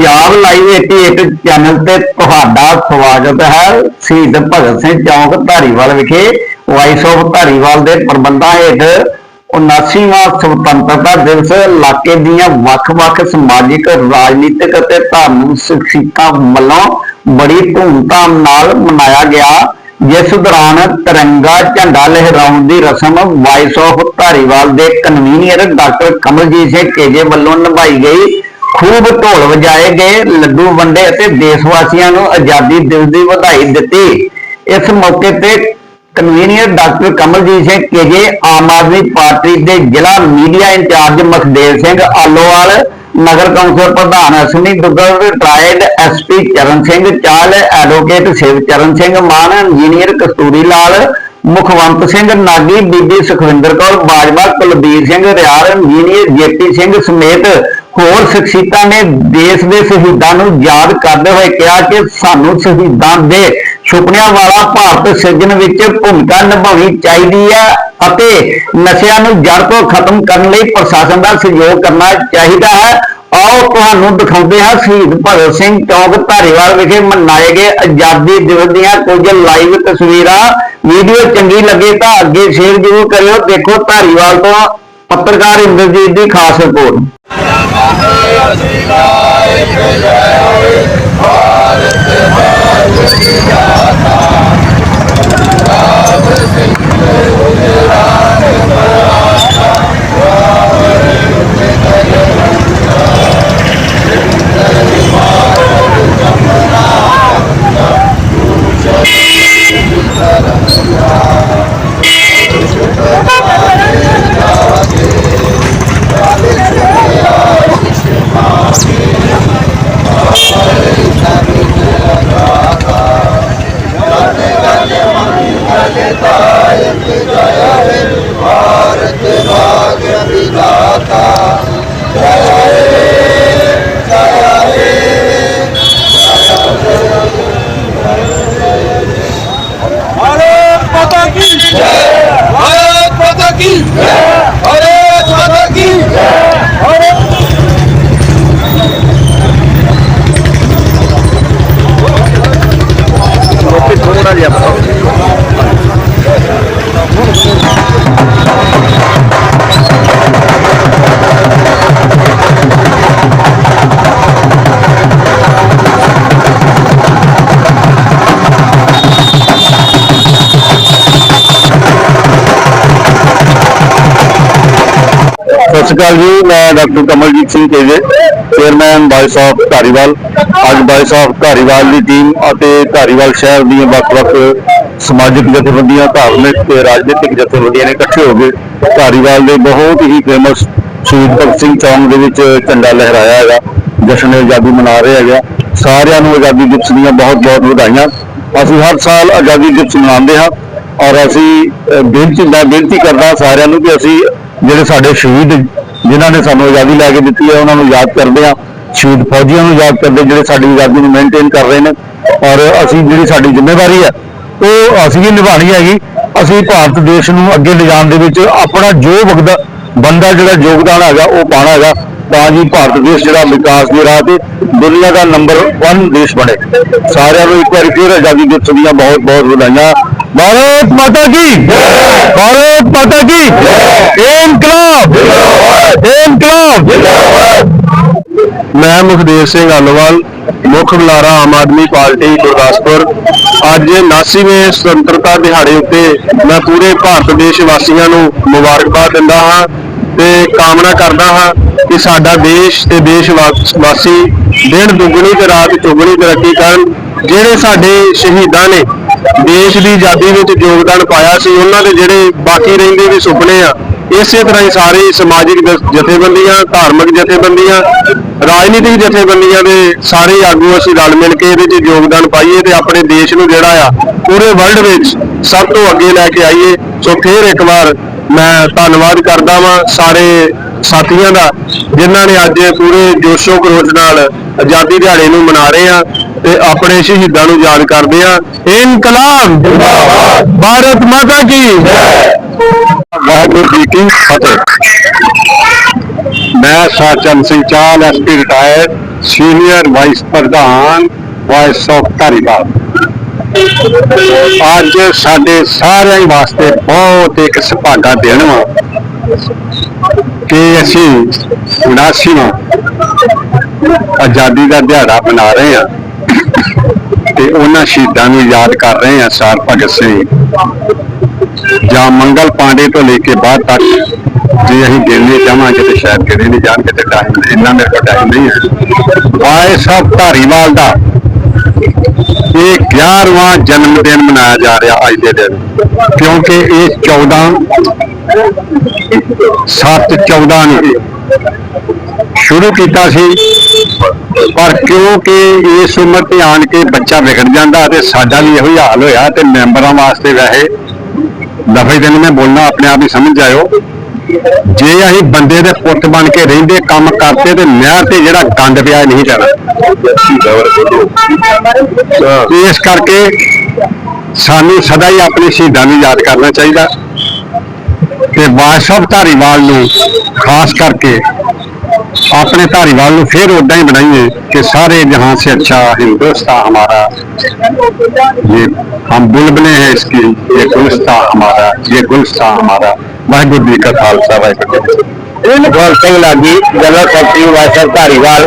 Punjab live 88 channel ਤੇ ਤੁਹਾਡਾ ਸਵਾਗਤ ਹੈ। ਸ਼ਹੀਦ ਭਗਤ ਸਿੰਘ ਚੌਂਕ ਧਾਰੀਵਾਲ ਵਿਖੇ ਵਾਈਸ ਆਫ ਧਾਰੀਵਾਲ ਦੇ ਪ੍ਰਬੰਧਾਂ ਹੇਠ 79ਵਾਂ ਸੁਤੰਤਰਤਾ ਦਿਵਸ ਇਲਾਕੇ ਦੀਆਂ ਵੱਖ-ਵੱਖ ਸਮਾਜਿਕ, ਰਾਜਨੀਤਿਕ ਅਤੇ ਧਾਰਮਿਕ ਸ਼ਖਸੀਅਤਾਂ ਵੱਲੋਂ ਬੜੀ ਧੂਮਧਾਮ ਨਾਲ ਮਨਾਇਆ ਗਿਆ। ਜਿਸ ਦੌਰਾਨ ਤਿਰੰਗਾ ਝੰਡਾ ਲਹਿਰਾਉਣ ਦੀ ਰਸਮ ਵਾਈਸ ਆਫ ਧਾਰੀਵਾਲ ਦੇ convener doctor Kamaljit Singh K J ਵੱਲੋਂ ਨਿਭਾਈ ਗਈ। ਖੂਬ ਢੋਲ ਵਜਾਏ ਗਏ, ਲੱਡੂ ਵੰਡੇ ਅਤੇ ਦੇਸ਼ ਵਾਸੀਆਂ ਨੂੰ ਆਜ਼ਾਦੀ ਦਿਵਸ ਦੀ ਵਧਾਈ ਦਿੱਤੀ। ਇਸ ਮੌਕੇ ਤੇ convener doctor Kamaljit Singh K J, Aam Aadmi Party ਦੇ ਜ਼ਿਲ੍ਹਾ ਮੀਡੀਆ ਇੰਚਾਰਜ ਮਖਦੇਵ ਸਿੰਘ ਆਲੋਵਾਲ, ਨਗਰ ਕੌਂਸਲ ਪ੍ਰਧਾਨ Ashwani Duggal, retired S P Charan Singh Chal advocate Shivcharan Singh, Maan engineer Kasturi Lal, Mukhwant Singh Nagi, ਬੀਬੀ Sukhwinder Kaur, Bajwa Kulbir Singh, Riar engineer J P Singh ਸਮੇਤ ਹੋਰ ਸ਼ਖਸੀਅਤਾਂ ਨੇ ਦੇਸ਼ ਦੇ ਸ਼ਹੀਦਾਂ ਨੂੰ ਯਾਦ ਕਰਦੇ ਹੋਏ ਕਿਹਾ ਕਿ ਸਾਨੂੰ ਸ਼ਹੀਦਾਂ ਦੇ ਸੁਪਨਿਆਂ ਵਾਲਾ ਭਾਰਤ ਸਿਰਜਣ ਵਿੱਚ ਭੂਮਿਕਾ ਨਿਭਾਉਣੀ ਚਾਹੀਦੀ ਹੈ ਅਤੇ ਨਸ਼ਿਆਂ ਨੂੰ ਜੜ ਤੋਂ ਖਤਮ ਕਰਨ ਲਈ ਪ੍ਰਸ਼ਾਸਨ ਦਾ ਸਹਿਯੋਗ ਕਰਨਾ ਚਾਹੀਦਾ ਹੈ। ਆਓ ਤੁਹਾਨੂੰ ਦਿਖਾਉਂਦੇ ਹਾਂ ਸ਼ਹੀਦ ਭਗਤ ਸਿੰਘ ਚੌਕ ਧਾਰੀਵਾਲ ਵਿਖੇ ਮਨਾਏ ਗਏ ਆਜ਼ਾਦੀ ਦਿਵਸ ਦੀਆਂ ਕੁਝ ਲਾਈਵ ਤਸਵੀਰਾਂ। ਵੀਡੀਓ ਚੰਗੀ ਲੱਗੇ ਤਾਂ ਅੱਗੇ ਸ਼ੇਅਰ ਜ਼ਰੂਰ ਕਰਿਓ। ਦੇਖੋ ਧਾਰੀਵਾਲ ਤੋਂ ਪੱਤਰਕਾਰ ਇੰਦਰਜੀਤ ਦੀ ਖਾਸ report. भारत माता ਸਤਿ ਸ਼੍ਰੀ ਅਕਾਲ ਜੀ, ਮੈਂ doctor Kamaljit Singh Teje chairman voice of Dhariwal. ਅੱਜ ਬਾਇਸ ਆਫ ਧਾਰੀਵਾਲ ਦੀ ਟੀਮ ਅਤੇ ਧਾਰੀਵਾਲ ਸ਼ਹਿਰ ਦੀਆਂ ਵੱਖ-ਵੱਖ ਸਮਾਜਿਕ ਜਥੇਬੰਦੀਆਂ, ਧਾਰਮਿਕ ਤੇ ਰਾਜਨੀਤਿਕ ਜਥੇਬੰਦੀਆਂ ਨੇ ਇਕੱਠੇ ਹੋ ਕੇ ਧਾਰੀਵਾਲ ਦੇ ਬਹੁਤ ਹੀ ਫੇਮਸ ਸ਼ਹੀਦ ਭਗਤ ਸਿੰਘ ਚੌਂਕ ਦੇ ਵਿੱਚ ਝੰਡਾ ਲਹਿਰਾਇਆ ਹੈਗਾ, ਜਸ਼ਨ ਆਜ਼ਾਦੀ ਮਨਾ ਰਹੇ ਹੈਗਾ। ਸਾਰਿਆਂ ਨੂੰ ਆਜ਼ਾਦੀ ਦਿਵਸ ਦੀਆਂ ਬਹੁਤ-ਬਹੁਤ ਵਧਾਈਆਂ। ਅਸੀਂ ਹਰ ਸਾਲ ਆਜ਼ਾਦੀ ਦਿਵਸ ਮਨਾਉਂਦੇ ਹਾਂ ਔਰ ਅਸੀਂ ਬੇਨਤੀ, ਮੈਂ ਬੇਨਤੀ ਕਰਦਾ ਸਾਰਿਆਂ ਨੂੰ ਕਿ ਅਸੀਂ ਜਿਹੜੇ ਸਾਡੇ ਸ਼ਹੀਦ, ਜਿਨ੍ਹਾਂ ਨੇ ਸਾਨੂੰ ਆਜ਼ਾਦੀ ਲੈ ਕੇ ਦਿੱਤੀ ਹੈ, ਉਹਨਾਂ ਨੂੰ ਯਾਦ ਕਰਦੇ ਹਾਂ। ਸ਼ਹੀਦ ਫੌਜੀਆਂ ਨੂੰ ਯਾਦ ਕਰਦੇ ਜਿਹੜੇ ਸਾਡੀ ਆਜ਼ਾਦੀ ਨੂੰ ਮੇਨਟੇਨ ਕਰ ਰਹੇ ਨੇ। ਔਰ ਅਸੀਂ ਜਿਹੜੀ ਸਾਡੀ ਜ਼ਿੰਮੇਵਾਰੀ ਹੈ, ਉਹ ਅਸੀਂ ਵੀ ਨਿਭਾਣੀ ਹੈਗੀ। ਅਸੀਂ ਭਾਰਤ ਦੇਸ਼ ਨੂੰ ਅੱਗੇ ਲਿਜਾਣ ਦੇ ਵਿੱਚ ਆਪਣਾ ਜੋ ਵਕਤ ਬੰਦਾ ਜਿਹੜਾ ਯੋਗਦਾਨ ਹੈਗਾ, ਉਹ ਪਾਣਾ ਹੈਗਾ। ਤਾਂ ਜੀ ਭਾਰਤ ਦੇਸ਼ ਜਿਹੜਾ ਵਿਕਾਸ ਦੇ ਰਾਹ ਤੇ ਦੁਨੀਆ ਦਾ ਨੰਬਰ 1 ਦੇਸ਼ ਬਣੇ। ਸਾਰਿਆਂ ਨੂੰ ਇੱਕ ਵਾਰੀ ਫਿਰ ਆਜ਼ਾਦੀ ਦਿਵਸ ਦੀਆਂ ਬਹੁਤ ਬਹੁਤ ਵਧਾਈਆਂ। ਭਾਰਤ ਮਾਤਾ ਕੀ ਭਾਰਤ ਮਾਤਾ ਕੀ ਇਨਕਲਾਬ ਇਨਕਲਾਬ ਮੈਂ ਮੁਖਦੇਵ ਸਿੰਘ ਆਲੋਵਾਲ ਮੁੱਖ ਬੁਲਾਰਾ ਆਮ ਆਦਮੀ ਪਾਰਟੀ ਗੁਰਦਾਸਪੁਰ ਅੱਜ 79ਵੇਂ ਸੁਤੰਤਰਤਾ ਦਿਹਾੜੇ ਉੱਤੇ ਮੈਂ ਪੂਰੇ ਭਾਰਤ ਦੇਸ਼ ਵਾਸੀਆਂ ਨੂੰ ਮੁਬਾਰਕਬਾਦ ਦਿੰਦਾ ਹਾਂ ਤੇ ਕਾਮਨਾ ਕਰਦਾ ਹਾਂ ਕਿ ਸਾਡਾ ਦੇਸ਼ ਤੇ ਦੇਸ਼ ਵਾਸ- ਵਾਸੀ ਦਿਨ ਦੁੱਗਣੀ ਤੇ ਰਾਤ ਚੌਗੁਣੀ ਤਰੱਕੀ ਕਰਨ ਜਿਹੜੇ ਸਾਡੇ ਸ਼ਹੀਦਾਂ ਨੇ ਦੇਸ਼ ਦੀ ਆਜ਼ਾਦੀ ਵਿੱਚ ਯੋਗਦਾਨ ਪਾਇਆ ਸੀ, ਉਹਨਾਂ ਦੇ ਜਿਹੜੇ ਬਾਕੀ ਰਹਿੰਦੇ ਵੀ ਸੁਪਨੇ ਆ, ਇਸੇ ਤਰ੍ਹਾਂ ਹੀ ਸਾਰੇ ਸਮਾਜਿਕ ਜਥੇਬੰਦੀਆਂ, ਧਾਰਮਿਕ ਜਥੇਬੰਦੀਆਂ, ਰਾਜਨੀਤਿਕ ਜਥੇਬੰਦੀਆਂ ਦੇ ਸਾਰੇ ਆਗੂ ਅਸੀਂ ਰਲ ਮਿਲ ਕੇ ਇਹਦੇ 'ਚ ਯੋਗਦਾਨ ਪਾਈਏ ਤੇ ਆਪਣੇ ਦੇਸ਼ ਨੂੰ ਜਿਹੜਾ ਆ, ਪੂਰੇ ਵਰਲਡ ਵਿੱਚ ਸਭ ਤੋਂ ਅੱਗੇ ਲੈ ਕੇ ਆਈਏ। ਸੋ ਫੇਰ ਇੱਕ ਵਾਰ ਮੈਂ ਧੰਨਵਾਦ ਕਰਦਾ ਵਾਂ ਸਾਰੇ ਸਾਥੀਆਂ ਦਾ, ਜਿਨ੍ਹਾਂ ਨੇ ਅੱਜ ਪੂਰੇ ਜੋਸ਼ੋ ਖਰੋਸ਼ ਨਾਲ ਆਜ਼ਾਦੀ ਦਿਹਾੜੇ ਨੂੰ ਮਨਾ ਰਹੇ ਆ। ਤੇ ਆਪਣੇ ਸ਼ਹੀਦਾਂ ਨੂੰ ਯਾਦ ਕਰਦੇ ਆ ਇਨਕਲਾਬ ਜਿੰਦਾਬਾਦ ਭਾਰਤ ਮਾਤਾ ਕੀ ਜੈ। ਵਾਹਿਗੁਰੂ ਜੀ ਕੀ ਫਤਿਹ। ਮੈਂ Sarchand Singh Chal S P retired senior vice ਪ੍ਰਧਾਨ ਵਾਇਸ ਆਫ ਧਾਰੀਵਾਲ। ਅੱਜ ਸਾਡੇ ਸਾਰਿਆਂ ਹੀ ਵਾਸਤੇ ਬਹੁਤ ਇੱਕ ਸੁਭਾਗਾ ਦਿਨ ਵਾ ਕਿ ਅਸੀਂ 79ਵਾਂ ਆਜ਼ਾਦੀ ਦਾ ਦਿਹਾੜਾ ਮਨਾ ਰਹੇ ਹਾਂ। ਤੇ ਉਹਨਾਂ ਸ਼ਹੀਦਾਂ ਨੂੰ ਯਾਦ ਕਰ ਰਹੇ ਹਾਂ, ਸਾਰ ਭਗਤ ਸਿੰਘ। ਜਾਂ ਮੰਗਲ ਪਾਂਡੇ ਤੋਂ ਲੈ ਕੇ ਬਾਅਦ ਤੱਕ ਜੇ ਅਸੀਂ ਗਿਣਨੇ ਚਾਹਾਂਗੇ ਤੇ ਸ਼ਾਇਦ ਗਿਣੇ ਨਹੀਂ ਜਾਣਗੇ ਤੇ ਟਾਈਮ ਇੰਨਾ ਮੇਰੇ ਕੋਲ ਟਾਈਮ ਨਹੀਂ ਹੈ। ਆਏ ਸਭ ਧਾਰੀਵਾਲ ਦਾ। ਇਹ 11ਵਾਂ ਜਨਮ ਦਿਨ ਮਨਾਇਆ ਜਾ ਰਿਹਾ ਅੱਜ ਦੇ ਦਿਨ। ਕਿਉਂਕਿ ਇਹ 14 7 14 ਨੂੰ ਸ਼ੁਰੂ ਕੀਤਾ ਸੀ। ਪਰ ਕਿਉਂਕਿ ਇਸ ਉਮਰ ਤੇ ਆਣ ਕੇ ਬੱਚਾ ਵਿਗੜ ਜਾਂਦਾ ਤੇ ਸਾਡਾ ਵੀ ਇਹੋ ਹੀ ਹਾਲ ਹੋਇਆ ਤੇ ਮੈਂਬਰਾਂ ਵਾਸਤੇ ਵੈਸੇ ਦਫੇ ਦਿਨ ਮੈਂ ਬੋਲਣਾ ਆਪਣੇ ਆਪ ਹੀ ਸਮਝ ਜਾਇਓ। ਜੇ ਅਸੀਂ ਬੰਦੇ ਦੇ ਪੁੱਤ ਬਣ ਕੇ ਰਹਿੰਦੇ, ਕੰਮ ਕਰਦੇ ਤੇ ਨਹਿਰ ਤੇ ਜਿਹੜਾ ਗੰਦ ਪਿਆ ਨਹੀਂ ਜਾਣਾ। ਇਸ ਕਰਕੇ ਸਾਨੂੰ ਸਦਾ ਹੀ ਆਪਣੇ ਸ਼ਹੀਦਾਂ ਨੂੰ ਯਾਦ ਕਰਨਾ ਚਾਹੀਦਾ। ਤੇ ਵਾਸਵ ਧਾਰੀਵਾਲ ਨੂੰ ਖਾਸ ਕਰਕੇ अपने धारीवाल ਨੂੰ फिर उदा ही बनाइए कि सारे जहां से अच्छा हिंदुस्तान हमारा ये हम बुलबुलें हैं इसकी ये गुलस्तान हमारा ये गुलस्तान हमारा वाहिगुरु जी का खालसा वाहिगुरु जी ਕੀ ਫਤਿਹ। ਗੋਲ ਸਿੰਘ ਲਾਗੀ ਜਨਰਲ ਸੈਕਟਰੀ ਵਾਇਸਰ ਧਾਰੀਵਾਲ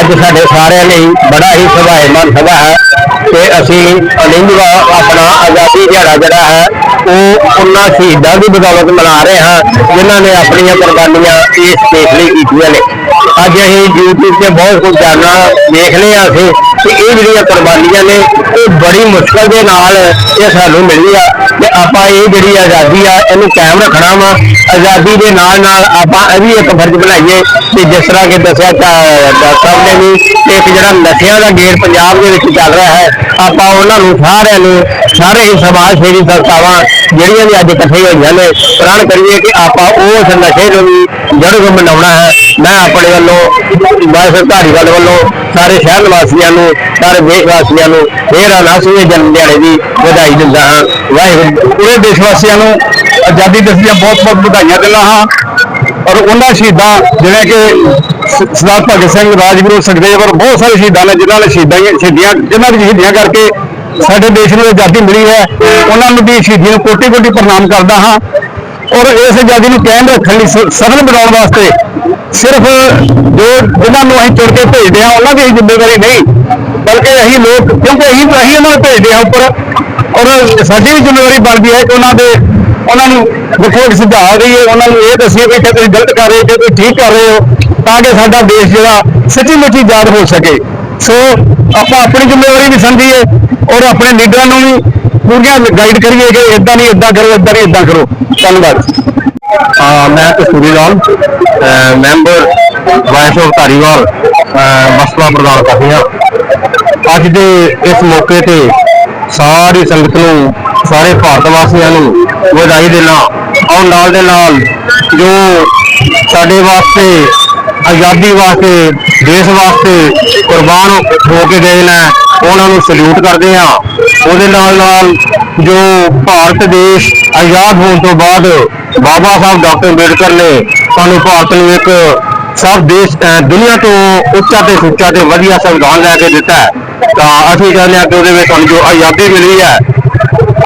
ਅੱਜ ਸਾਡੇ ਸਾਰਿਆਂ ਲਈ ਬੜਾ ਹੀ ਸੁਭਾਏਮਾਨ ਸਭਾ ਹੈ ਕਿ ਅਸੀਂ ਅਨਿੰਦਵਾ ਆਪਣਾ ਆਜ਼ਾਦੀ ਦਿਹਾੜਾ ਜਿਹੜਾ ਹੈ ਉਹ ਉਹਨਾਂ ਸ਼ਹੀਦਾਂ ਦੀ ਬਦੌਲਤ ਮਨਾ ਰਹੇ ਹਾਂ, ਜਿਨ੍ਹਾਂ ਨੇ ਆਪਣੀਆਂ ਕੁਰਬਾਨੀਆਂ ਇਸ ਦੇਸ਼ ਲਈ ਕੀਤੀਆਂ ਨੇ। ਅੱਜ ਅਸੀਂ YouTube ਤੇ ਬਹੁਤ ਕੁਝ ਜਾਣਨਾ ਦੇਖ ਲਿਆ ਹਾਂ ਅਸੀਂ ਕਿ ਇਹ ਜਿਹੜੀਆਂ ਕੁਰਬਾਨੀਆਂ ਨੇ, ਇਹ ਬੜੀ ਮੁਸ਼ਕਲ ਦੇ ਨਾਲ ਇਹ ਸਾਨੂੰ ਮਿਲੀ ਆ ਤੇ ਆਪਾਂ ਇਹ ਜਿਹੜੀ ਆਜ਼ਾਦੀ ਆ, ਇਹਨੂੰ ਕਾਇਮ ਰੱਖਣਾ ਵਾ। ਆਜ਼ਾਦੀ ਦੇ ਨਾਲ ਨਾਲ ਆਪਾਂ ਇਹ ਵੀ ਇੱਕ ਫਰਜ਼ ਬਣਾਈਏ ਕਿ ਜਿਸ ਤਰ੍ਹਾਂ ਕਿ ਦੱਸਿਆ ਡਾਕਟਰ ਸਾਹਿਬ ਨੇ ਵੀ, ਇੱਕ ਜਿਹੜਾ ਨਸ਼ਿਆਂ ਦਾ ਗੇੜ ਪੰਜਾਬ ਦੇ ਵਿੱਚ ਚੱਲ ਰਿਹਾ ਹੈ, ਆਪਾਂ ਉਹਨਾਂ ਨੂੰ ਸਾਰਿਆਂ ਨੂੰ ਸਾਰੇ ਹੀ ਸਮਾਜ ਸੇਵੀ ਸੰਸਥਾਵਾਂ ਜਿਹੜੀਆਂ ਵੀ ਅੱਜ ਇਕੱਠੇ ਹੋਈਆਂ ਨੇ, ਪ੍ਰਣ ਕਰੀਏ ਕਿ ਆਪਾਂ ਉਸ ਨਸ਼ੇ ਨੂੰ ਵੀ ਜੜ ਨੂੰ ਮਨਾਉਣਾ ਹੈ। ਮੈਂ ਆਪਣੇ ਵੱਲੋਂ ਵਾਇਸ ਧਾਰੀਵਾਲ ਵੱਲੋਂ ਸਾਰੇ ਸ਼ਹਿਰ ਨਿਵਾਸੀਆਂ ਨੂੰ, ਸਾਰੇ ਦੇਸ਼ ਵਾਸੀਆਂ ਨੂੰ ਫੇਰ ਅਨਾਸੂਏ ਜਨਮ ਦਿਹਾੜੇ ਦੀ ਵਧਾਈ ਦਿੰਦਾ ਹਾਂ। ਵਾਹਿਗੁਰੂ। ਪੂਰੇ ਦੇਸ਼ ਵਾਸੀਆਂ ਨੂੰ ਆਜ਼ਾਦੀ ਦਿਵਸ ਦੀਆਂ ਬਹੁਤ ਬਹੁਤ ਵਧਾਈਆਂ ਦਿੰਦਾ ਹਾਂ। ਔਰ ਉਹਨਾਂ ਸ਼ਹੀਦਾਂ, ਜਿਵੇਂ ਕਿ ਸਰਦਾਰ ਭਗਤ ਸਿੰਘ, ਰਾਜਗੁਰੂ, ਸੁਖਦੇਵ ਔਰ ਬਹੁਤ ਸਾਰੇ ਸ਼ਹੀਦਾਂ ਨੇ, ਜਿਨ੍ਹਾਂ ਨੇ ਸ਼ਹੀਦਾਂ ਸ਼ਹੀਦੀਆਂ ਜਿਨ੍ਹਾਂ ਦੀ ਸ਼ਹੀਦੀਆਂ ਕਰਕੇ ਸਾਡੇ ਦੇਸ਼ ਨੂੰ ਆਜ਼ਾਦੀ ਮਿਲੀ ਹੈ। ਉਹਨਾਂ ਨੂੰ ਵੀ ਸ਼ਹੀਦੀ ਨੂੰ ਕੋਟੀ ਕੋਟੀ ਪ੍ਰਣਾਮ ਕਰਦਾ ਹਾਂ। ਔਰ ਇਸ ਆਜ਼ਾਦੀ ਨੂੰ ਕਾਇਮ ਰੱਖਣ ਲਈ ਸ- ਸਫਲ ਬਣਾਉਣ ਵਾਸਤੇ ਸਿਰਫ ਜੋ ਜਿਨ੍ਹਾਂ ਨੂੰ ਅਸੀਂ ਚੁਣ ਕੇ ਭੇਜਦੇ ਹਾਂ, ਉਹਨਾਂ ਦੀ ਹੀ ਜ਼ਿੰਮੇਵਾਰੀ ਨਹੀਂ, ਬਲਕਿ ਅਸੀਂ ਲੋਕ, ਕਿਉਂਕਿ ਅਸੀਂ ਅਸੀਂ ਉਹਨਾਂ ਨੂੰ ਭੇਜਦੇ ਹਾਂ ਉੱਪਰ। ਔਰ ਸਾਡੀ ਵੀ ਜ਼ਿੰਮੇਵਾਰੀ ਬਣਦੀ ਹੈ ਕਿ ਉਹਨਾਂ ਦੇ, ਉਹਨਾਂ ਨੂੰ ਵੱਖੋ ਵੱਖ ਸੁਝਾਅ ਦਈਏ ਉਹਨਾਂ ਨੂੰ ਇਹ ਦੱਸੀਏ ਕਿ ਇੱਥੇ ਤੁਸੀਂ ਗਲਤ ਕਰ ਰਹੇ ਹੋ ਕਿ ਤੁਸੀਂ ਠੀਕ ਕਰ ਰਹੇ ਹੋ, ਤਾਂ ਕਿ ਸਾਡਾ ਦੇਸ਼ ਜਿਹੜਾ ਸੱਚੀ ਮੁੱਚੀ ਆਜ਼ਾਦ ਹੋ ਸਕੇ। ਸੋ ਆਪਾਂ ਆਪਣੀ ਜ਼ਿੰਮੇਵਾਰੀ ਵੀ ਸਮਝੀਏ ਔਰ ਆਪਣੇ ਲੀਡਰਾਂ ਨੂੰ ਵੀ ਪੂਰੀਆਂ ਗਾਈਡ ਕਰੀਏ ਕਿ ਇਦਾਂ ਨਹੀਂ ਇਦਾਂ ਕਰੋ ਇਦਾਂ ਨਹੀਂ ਇਦਾਂ ਕਰੋ। ਧੰਨਵਾਦ। ਹਾਂ ਮੈਂ Kasuri Lal member voice of Dhariwal ਮਸਲਾ ਪ੍ਰਧਾਨ ਕਰਦੇ ਹਾਂ ਅੱਜ ਦੇ ਇਸ ਮੌਕੇ ਤੇ ਸਾਰੀ ਸੰਗਤ ਨੂੰ, ਸਾਰੇ ਭਾਰਤ ਵਾਸੀਆਂ ਨੂੰ ਵਧਾਈ ਦੇਣਾ ਔਰ ਨਾਲ ਦੇ ਨਾਲ ਜੋ ਸਾਡੇ ਵਾਸਤੇ ਆਜ਼ਾਦੀ ਵਾਸਤੇ, ਦੇਸ਼ ਵਾਸਤੇ ਕੁਰਬਾਨ ਹੋ ਕੇ ਗਏ ਨੇ ਉਹਨਾਂ ਨੂੰ ਸਲੂਟ ਕਰਦੇ ਹਾਂ। ਉਹਦੇ ਨਾਲ ਨਾਲ ਜੋ ਭਾਰਤ ਦੇਸ਼ ਆਜ਼ਾਦ ਹੋਣ ਤੋਂ ਬਾਅਦ ਬਾਬਾ ਸਾਹਿਬ ਡਾਕਟਰ ਅੰਬੇਡਕਰ ਨੇ ਸਾਨੂੰ ਭਾਰਤ ਨੂੰ ਇੱਕ ਸਭ ਦੇਸ਼, ਅਹ, ਦੁਨੀਆ ਤੋਂ ਉੱਚਾ ਤੇ ਸੁੱਚਾ ਤੇ ਵਧੀਆ ਸੰਵਿਧਾਨ ਲੈ ਕੇ ਦਿੱਤਾ ਤਾਂ ਅਸੀਂ ਕਹਿੰਦੇ ਹਾਂ ਕਿ ਉਹਦੇ ਵਿੱਚ ਸਾਨੂੰ ਜੋ ਆਜ਼ਾਦੀ ਮਿਲੀ ਹੈ,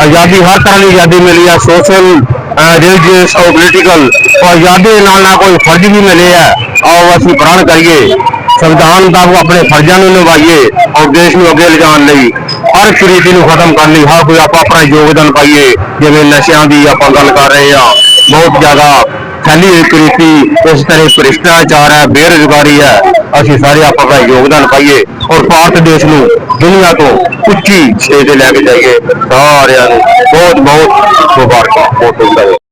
ਆਜ਼ਾਦੀ ਹਰ ਤਰ੍ਹਾਂ ਦੀ ਆਜ਼ਾਦੀ ਮਿਲੀ ਹੈ, ਸੋਸ਼ਲ ਰਿਲੀਜੀਅਸ ਔਰ ਪੋਲੀਟੀਕਲ ਆਜ਼ਾਦੀ ਦੇ ਨਾਲ ਨਾ ਕੋਈ ਫਰਜ਼ ਵੀ ਮਿਲੇ ਹੈ ਆਓ ਅਸੀਂ ਪ੍ਰਣ ਕਰੀਏ। ਸੰਵਿਧਾਨ ਦਾ ਆਪਣੇ ਫਰਜ਼ਾਂ ਨੂੰ ਨਿਭਾਈਏ ਔਰ ਦੇਸ਼ ਨੂੰ ਅੱਗੇ ਲਿਜਾਣ ਲਈ। ਹਰ ਕੁਰੀਤੀ ਨੂੰ ਖਤਮ ਕਰਨ ਲਈ ਹਰ ਕੋਈ ਆਪਾਂ ਆਪਣਾ ਯੋਗਦਾਨ ਪਾਈਏ, ਜਿਵੇਂ ਨਸ਼ਿਆਂ ਦੀ ਆਪਾਂ ਗੱਲ ਕਰ ਰਹੇ ਹਾਂ। ਬਹੁਤ ਜ਼ਿਆਦਾ ਫੈਲੀ ਹੋਈ ਕੁਰੀਤੀ ਇਸ ਤਰ੍ਹਾਂ ਭ੍ਰਿਸ਼ਟਾਚਾਰ ਹੈ, ਬੇਰੁਜ਼ਗਾਰੀ ਹੈ। ਅਸੀਂ ਸਾਰੇ ਆਪਾਂ ਆਪਣਾ ਯੋਗਦਾਨ ਪਾਈਏ ਔਰ ਭਾਰਤ ਦੇਸ਼ ਨੂੰ ਦੁਨੀਆ ਤੋਂ ਉੱਚੀ ਸਟੇਜ ਤੇ ਲੈ ਕੇ ਜਾਈਏ। ਸਾਰਿਆਂ ਨੂੰ ਬਹੁਤ ਬਹੁਤ ਮੁਬਾਰਕਾਂ। ਬਹੁਤ ਬਹੁਤ ਧੰਨਵਾਦ।